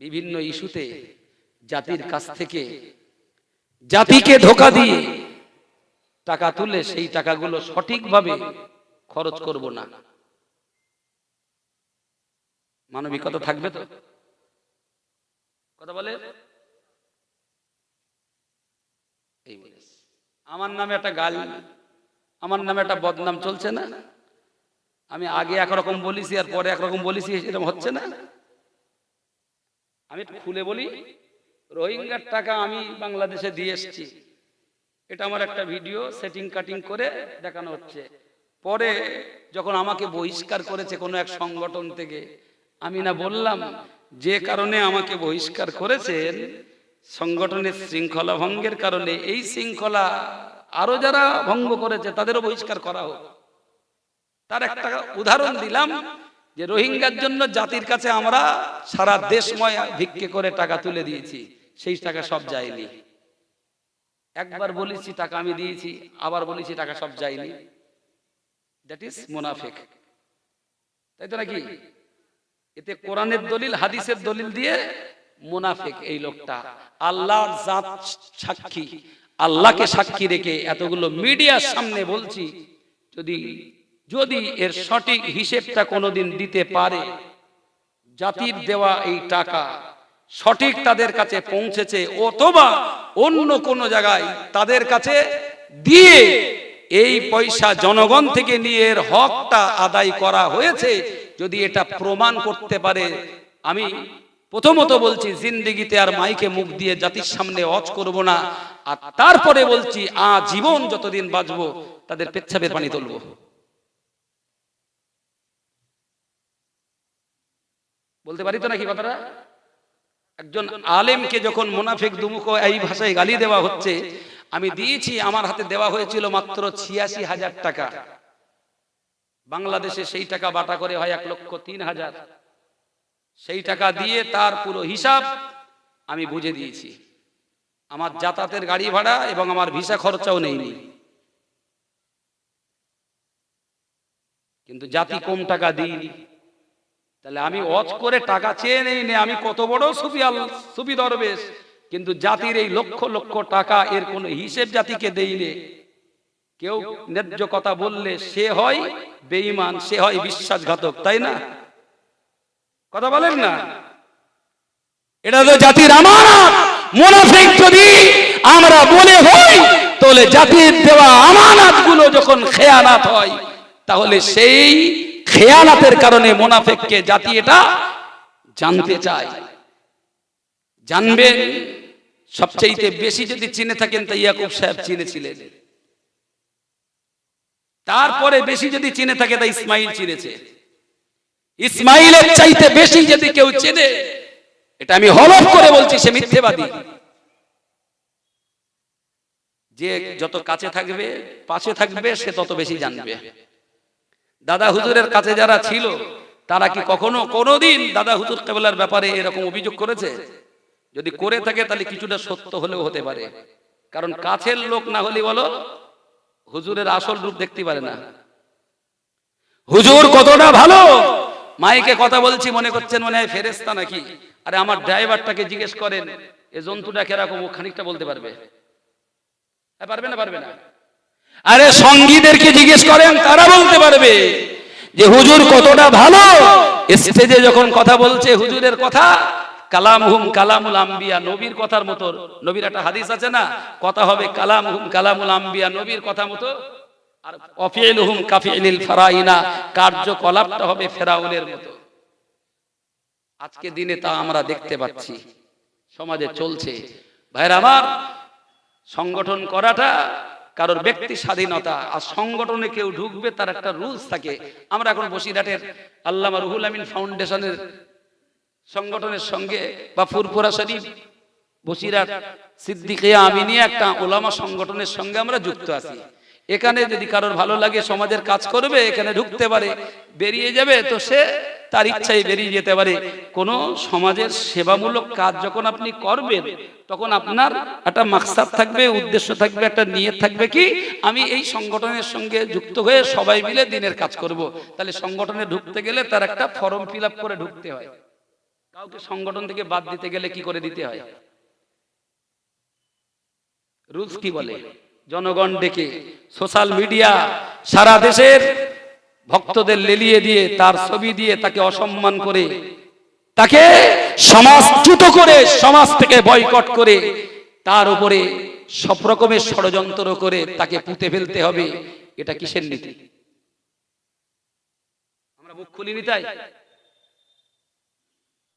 বিভিন্ন ইস্যুতে জাতির কাছ থেকে জাতিকে ধোকা দিয়ে টাকা তুলে সেই টাকাগুলো সঠিকভাবে খরচ করব না। মানবিকতা থাকবে তো? কথা বলে? এই বলে আমার নামে একটা গাল আমার নামে একটা বদনাম চলছে না? আমি আগে একরকম বলিছি আর পরে একরকম বলিছি এরকম হচ্ছে না? আমি খুলে বলি, রোহিঙ্গার টাকা আমি বাংলাদেশে দিয়ে এসেছি। এটা আমার একটা ভিডিও সেটিং কাটিং করে দেখানো হচ্ছে। পরে যখন আমাকে বহিষ্কার করেছে কোনো এক সংগঠন থেকে, আমি না বললাম, যে কারণে আমাকে বহিষ্কার করেছেন, সংগঠনের শৃঙ্খলা ভঙ্গের কারণে এই শৃঙ্খলা আরও যারা ভঙ্গ করেছে, তাদেরও বহিষ্কার করা হোক। তার একটা উদাহরণ দিলাম যে রোহিঙ্গার জন্য জাতির কাছে আমরা সারা দেশময় ভিক্ষে করে টাকা তুলে দিয়েছি, সেই টাকা সব যায়নি। একবার বলেছি টাকা আমি দিয়েছি, আবার বলেছি টাকা সব যায়নি। দ্যাট ইজ মোনাফেক। তাই তো নাকি? এতে কোরআনের দলিল, হাদিসের দলিল দিয়ে মুনাফিক এই লোকটা। আল্লাহর জাত সাক্ষী, আল্লাহকে সাক্ষী রেখে এতগুলো মিডিয়ার সামনে বলছি, যদি যদি এর সঠিক হিসেবটা কোনোদিন দিতে পারে, জাতির দেওয়া এই টাকা সঠিক তাদের কাছে পৌঁছেছে, অথবা অন্য কোন জায়গায় তাদের কাছে দিয়ে এই পয়সা জনগণ থেকে নিয়ে এর হকটা আদায় করা হয়েছে, যদি এটা প্রমাণ করতে পারে। আমি প্রথমত বলছি, জিন্দিগিতে আর মাইকে মুখ দিয়ে জাতির সামনে অজ করব না, আর তারপরে বলছি আ জীবন যতদিন বাঁচবো, তাদের পেচ্ছাপের পানি তুলবো। বলতে পারি তো নাকি কথাটা? একজন আলেমকে যখন মোনাফিক দুমুখ এই ভাষায় গালি দেওয়া হচ্ছে আমি দিয়েছি আমার হাতে দেওয়া হয়েছিল মাত্র ছিয়াশি হাজার টাকা। বাংলাদেশে সেই টাকা বাটা করে হয় এক লক্ষ তিন হাজার। সেই টাকা দিয়ে তার পুরো হিসাব আমি বুঝে দিয়েছি। আমার যাতায়াতের গাড়ি ভাড়া এবং আমার ভিসা খরচাও নেইনি কিন্তু জাতি কম টাকা দিইনি। তাহলে আমি অজ করে টাকা চেয়ে নেই নে, আমি কত বড় সুফি আল সুফি দরবেশ। কিন্তু জাতির এই লক্ষ লক্ষ টাকা এর কোনো হিসেব জাতিকে দেইলে কেউ ন্যায্য কথা বললে সে হয় বেঈমান, সে হয় বিশ্বাসঘাতক, তাই না? কথা বলেন না। এটা তো জাতির আমানত। মুনাফিক যদি আমরা বলে হই, তাহলে জাতির দেওয়া আমানতগুলো যখন খেয়ানাত হয়, তাহলে সেই খেয়ালাতের কারণে মোনাফেককে জাতি এটা জানতে চায়। জানবেন সবচেয়ে বেশি যদি চিনে থাকেন, তা ইয়াকুব সাহেব চিনেছিলেন। তারপরে বেশি যদি চিনে থাকে, তা ইসমাইল চিনেছে। ইসমাইলের চাইতে বেশি যদি কেউ চেনে, এটা আমি হলফ করে বলছি, সে মিথ্যেবাদী। যে যত কাছে থাকবে, পাশে থাকবে, সে তত বেশি জানবে। দাদা হুজুরের কাছে যারা ছিল তারা কি কখনো কোনোদিন দাদা হুজুর কেবলার ব্যাপারে এরকম অভিযোগ করেছে? যদি করে থাকে তাহলে কিছুটা সত্য হলেও হতে পারে। কারণ কাছের লোক না হলে বলো হুজুরের আসল রূপ দেখতে পারে না। হুজুর কতটা ভালো? মাইকে কথা বলছি মনে করছেন মনে হয় ফেরেস্তা নাকি? আরে আমার ড্রাইভারটাকে জিজ্ঞেস করেন এ জন্তুটা কীরকম ও খানিকটা বলতে পারবে? হ্যাঁ, পারবে না পারবে না। আরে সঙ্গীদেরকে জিজ্ঞেস করেন, তারা বলতে পারবে যে হুজুর কতটা ভালো। স্টেজে যখন কথা বলছে হুজুরের কথা কালাম হুম কালামুল আম্বিয়া নবীর কথার মতো। নবীর একটা হাদিস আছে না? কথা হবে কালাম হুম কালামুল আম্বিয়া নবীর কথা মতো। আর অফিল হুম কাফিলিল ফারাইনা, কার্যকলাপটা হবে ফেরাউনের মতো। আজকে দিনে তা আমরা দেখতে পাচ্ছি। সমাজে চলছে। ভাইরা আমার, সংগঠন করাটা কারোর ব্যক্তি স্বাধীনতা আর সংগঠনে কেউ ঢুকবে, তার একটা রুলস থাকে। আমরা এখন বসিরহাটের আল্লামা রুহুল আমিন ফাউন্ডেশনের সংগঠনের সঙ্গে বা ফুরফুরা শরীফ, বসিরহাট সিদ্দিকিয়া আমিনিয়া একটা ওলামা সংগঠনের সঙ্গে আমরা যুক্ত আছি। এখানে যদি কারোর ভালো লাগে সমাজের কাজ করবে, এখানে ঢুকতে পারে, বেরিয়ে যাবে, তো সে তার ইচ্ছাই বেরিয়ে যেতে পারে। কোন সমাজের সেবামূলক কাজ যখন আপনি করবেন, তখন আপনার একটা মাকসাদ থাকবে, উদ্দেশ্য থাকবে, একটা নিয়ে থাকবে কি, আমি এই সংগঠনের সঙ্গে যুক্ত হয়ে সবাই মিলে দিনের কাজ করব। তাহলে সংগঠনে ঢুকতে গেলে তার একটা ফর্ম ফিল করে ঢুকতে হয়। কাউকে সংগঠন থেকে বাদ দিতে গেলে কি করে দিতে হয়? রুলস কি বলে? জনগণ ডেকে সোশ্যাল মিডিয়া সারা দেশের ভক্তদের লেলিয়ে দিয়ে, তার ছবি দিয়ে তাকে অসম্মান করে, তাকে সমাজচ্যুত করে, সমাজ থেকে বয়কট করে, তার উপরে সব রকমের ষড়যন্ত্র করে তাকে পুঁতে ফেলতে হবে। এটা কিসের নীতি? আমরা মুখ খুলিনি তাই?